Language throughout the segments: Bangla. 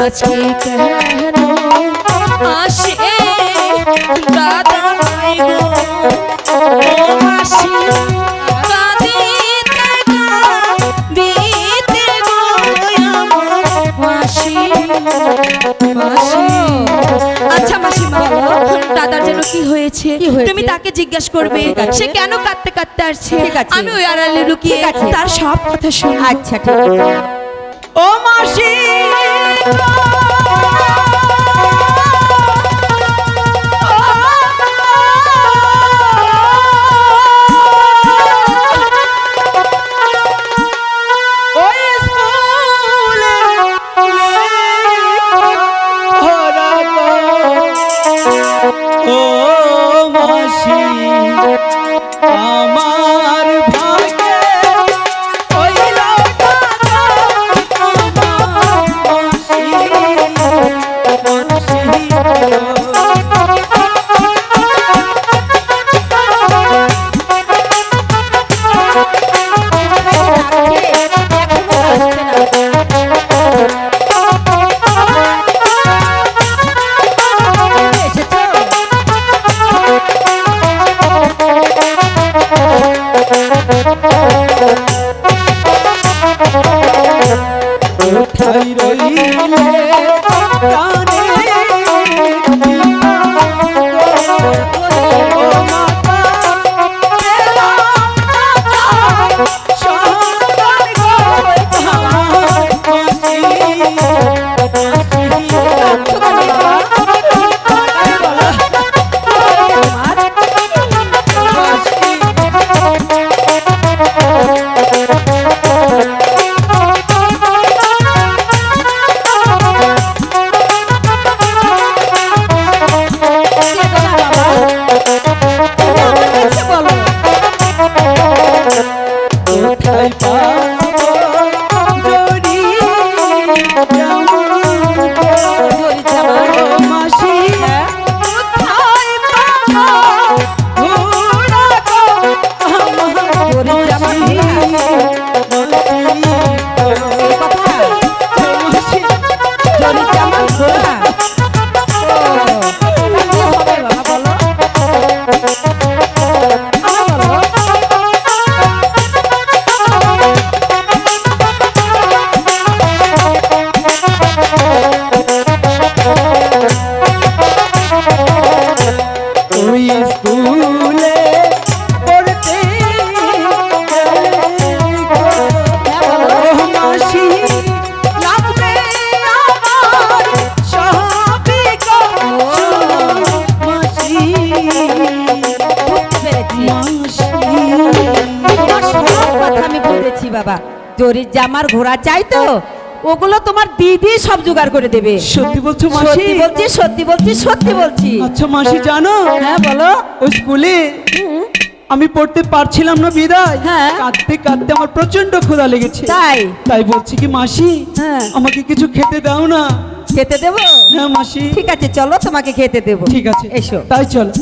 আজকে কেন আসে দাদার জন্য কি হয়েছে তুমি তাকে জিজ্ঞেস করবে সে কেন কাঁদতে কাঁদতে আসছে? আমি ওই আড়ালে লুকিয়ে তার সব কথা আচ্ছা ঠিক আছে। ও মাসি মাসি। বাবা। জরির জামার ঘোড়া চাই তো। ওগুলো তোমার দিদি সব জোগাড় করে দেবে। সত্যি বলছো মাসি? সত্যি বলছি সত্যি বলছি সত্যি বলছি। আচ্ছা মাসি জানো? হ্যাঁ বলো। ওই স্কুলে আমি পড়তে পারছিলাম না বিদায়। হ্যাঁ। কাঁদতে কাঁদতে আমার প্রচণ্ড ক্ষুধা লেগেছে। তাই? তাই বলছি কি মাসি হ্যাঁ। আমাকে কিছু খেতে দাও না। খেতে দেবো? হ্যাঁ মাসি। ঠিক আছে চলো তোমাকে খেতে দেবো। ঠিক আছে। এসো। তাই চলো।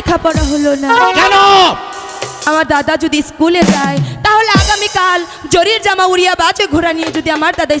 লেখাপড়া হলো না। কেন? আমার দাদা যদি স্কুলে যায় তাহলে আগামীকাল জরির জামা উড়িয়া বাজে ঘোরা নিয়ে যদি আমার দাদা